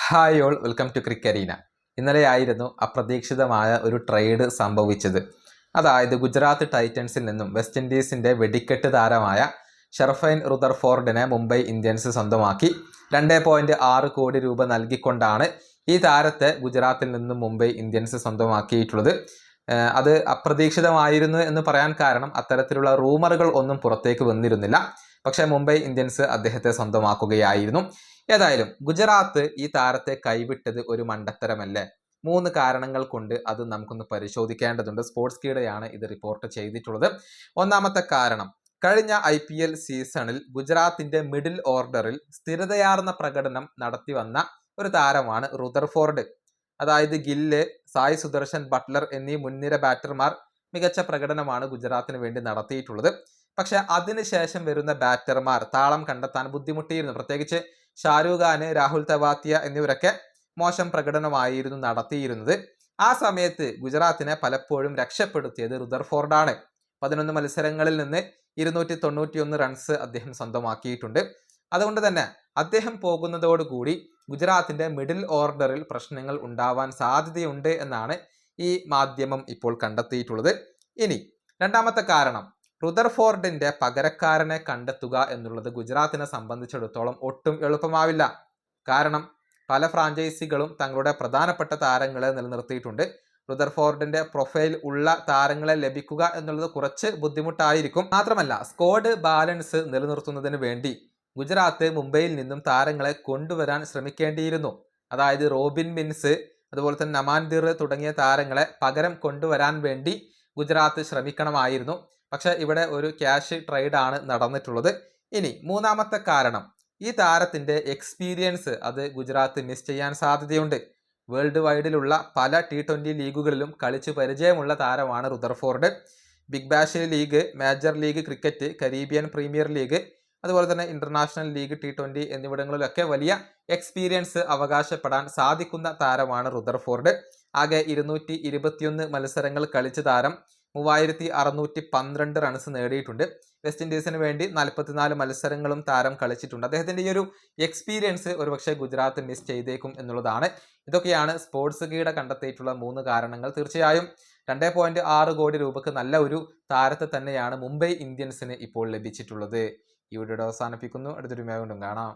Hi all welcome to Crickarena ഇന്നലെയായിരുന്നു അപ്രതീക്ഷിതമായ ഒരു ട്രേഡ് സംഭവിച്ചത്. അതായത് ഗുജറാത്ത് ടൈറ്റൻസിൽ നിന്നും വെസ്റ്റ് ഇൻഡീസിന്റെ വെടിക്കെട്ട് താരമായ ഷെർഫൈൻ റുദർഫോർഡിനെ മുംബൈ ഇന്ത്യൻസ് സ്വന്തമാക്കി. രണ്ട് പോയിന്റ് ആറ് കോടി രൂപ നൽകിക്കൊണ്ടാണ് ഈ താരത്തെ ഗുജറാത്തിൽ നിന്നും മുംബൈ ഇന്ത്യൻസ് സ്വന്തമാക്കിയിട്ടുള്ളത്. അത് അപ്രതീക്ഷിതമായിരുന്നു എന്ന് പറയാൻ കാരണം അത്തരത്തിലുള്ള റൂമറുകൾ ഒന്നും പുറത്തേക്ക് വന്നിരുന്നില്ല. പക്ഷേ മുംബൈ ഇന്ത്യൻസ് അദ്ദേഹത്തെ സ്വന്തമാക്കുകയായിരുന്നു. ഏതായാലും ഗുജറാത്ത് ഈ താരത്തെ കൈവിട്ടത് ഒരു മണ്ടത്തരമല്ലേ? മൂന്ന് കാരണങ്ങൾ കൊണ്ട് അത് നമുക്കൊന്ന് പരിശോധിക്കേണ്ടതുണ്ട്. സ്പോർട്സ് കീടെയാണ് ഇത് റിപ്പോർട്ട് ചെയ്തിട്ടുള്ളത്. ഒന്നാമത്തെ കാരണം കഴിഞ്ഞ ഐ പി എൽ സീസണിൽ ഗുജറാത്തിന്റെ മിഡിൽ ഓർഡറിൽ സ്ഥിരതയാർന്ന പ്രകടനം നടത്തി വന്ന ഒരു താരമാണ് റുദർഫോർഡ് അതായത് ഗില്ല് സായ് സുദർശൻ ബട്ട്ലർ എന്നീ മുൻനിര ബാറ്റർമാർ മികച്ച പ്രകടനമാണ് ഗുജറാത്തിന് വേണ്ടി നടത്തിയിട്ടുള്ളത്. പക്ഷെ അതിനുശേഷം വരുന്ന ബാറ്റർമാർ താളം കണ്ടെത്താൻ ബുദ്ധിമുട്ടിയിരുന്നു. പ്രത്യേകിച്ച് ഷാരൂഖ് ഖാന് രാഹുൽ തവാത്തിയ എന്നിവരൊക്കെ മോശം പ്രകടനമായിരുന്നു നടത്തിയിരുന്നത്. ആ സമയത്ത് ഗുജറാത്തിനെ പലപ്പോഴും രക്ഷപ്പെടുത്തിയത് റുദർഫോർഡാണ്. പതിനൊന്ന് മത്സരങ്ങളിൽ നിന്ന് ഇരുന്നൂറ്റി തൊണ്ണൂറ്റിയൊന്ന് റൺസ് അദ്ദേഹം സ്വന്തമാക്കിയിട്ടുണ്ട്. അതുകൊണ്ട് തന്നെ അദ്ദേഹം പോകുന്നതോടുകൂടി ഗുജറാത്തിന്റെ മിഡിൽ ഓർഡറിൽ പ്രശ്നങ്ങൾ ഉണ്ടാവാൻ സാധ്യതയുണ്ട് എന്നാണ് ഈ മാധ്യമം ഇപ്പോൾ കണ്ടെത്തിയിട്ടുള്ളത്. ഇനി രണ്ടാമത്തെ കാരണം. റുദർഫോർഡിന്റെ പകരക്കാരനെ കണ്ടെത്തുക എന്നുള്ളത് ഗുജറാത്തിനെ സംബന്ധിച്ചിടത്തോളം ഒട്ടും എളുപ്പമാവില്ല. കാരണം പല ഫ്രാഞ്ചൈസികളും തങ്ങളുടെ പ്രധാനപ്പെട്ട താരങ്ങളെ നിലനിർത്തിയിട്ടുണ്ട്. റുദർഫോർഡിന്റെ പ്രൊഫൈൽ ഉള്ള താരങ്ങളെ ലഭിക്കുക എന്നുള്ളത് കുറച്ച് ബുദ്ധിമുട്ടായിരിക്കും. മാത്രമല്ല സ്ക്വാഡ് ബാലൻസ് നിലനിർത്തുന്നതിന് വേണ്ടി ഗുജറാത്ത് മുംബൈയിൽ നിന്നും താരങ്ങളെ കൊണ്ടുവരാൻ ശ്രമിക്കേണ്ടിയിരുന്നു. അതായത് റോബിൻ മിൻസ് അതുപോലെ തന്നെ നമാൻദിർ തുടങ്ങിയ താരങ്ങളെ പകരം കൊണ്ടുവരാൻ വേണ്ടി ഗുജറാത്ത് ശ്രമിക്കണമായിരുന്നു. പക്ഷെ ഇവിടെ ഒരു ക്യാഷ് ട്രേഡ് ആണ് നടന്നിട്ടുള്ളത്. ഇനി മൂന്നാമത്തെ കാരണം. ഈ താരത്തിന്റെ എക്സ്പീരിയൻസ് അത് ഗുജറാത്ത് മിസ് ചെയ്യാൻ സാധ്യതയുണ്ട്. വേൾഡ് വൈഡിലുള്ള പല ടി ട്വന്റി ലീഗുകളിലും കളിച്ച് പരിചയമുള്ള താരമാണ് Rutherford Big Bash League Major League Cricket Caribbean Premier League അതുപോലെ തന്നെ ഇന്റർനാഷണൽ ലീഗ് ടി ട്വന്റി എന്നിവിടങ്ങളിലൊക്കെ വലിയ എക്സ്പീരിയൻസ് അവകാശപ്പെടാൻ സാധിക്കുന്ന താരമാണ് റുദർഫോർഡ് ആകെ ഇരുന്നൂറ്റി ഇരുപത്തിയൊന്ന് മത്സരങ്ങൾ കളിച്ച താരം. മൂവായിരത്തി അറുന്നൂറ്റി പന്ത്രണ്ട് റൺസ് നേടിയിട്ടുണ്ട്. വെസ്റ്റ് ഇൻഡീസിന് വേണ്ടി നാൽപ്പത്തിനാല് മത്സരങ്ങളും താരം കളിച്ചിട്ടുണ്ട്. അദ്ദേഹത്തിന്റെ ഈ ഒരു എക്സ്പീരിയൻസ് ഒരുപക്ഷെ ഗുജറാത്ത് മിസ് ചെയ്തേക്കും എന്നുള്ളതാണ്. ഇതൊക്കെയാണ് സ്പോർട്സ് കീട കണ്ടെത്തിയിട്ടുള്ള മൂന്ന് കാരണങ്ങൾ. തീർച്ചയായും രണ്ടേ പോയിന്റ് ആറ് കോടി രൂപക്ക് നല്ല ഒരു താരത്തെ തന്നെയാണ് മുംബൈ ഇന്ത്യൻസിന് ഇപ്പോൾ ലഭിച്ചിട്ടുള്ളത്. ഈ വീഡിയോ അവസാനിപ്പിക്കുന്നു. അടുത്തൊരു മേ കൊണ്ടും കാണാം.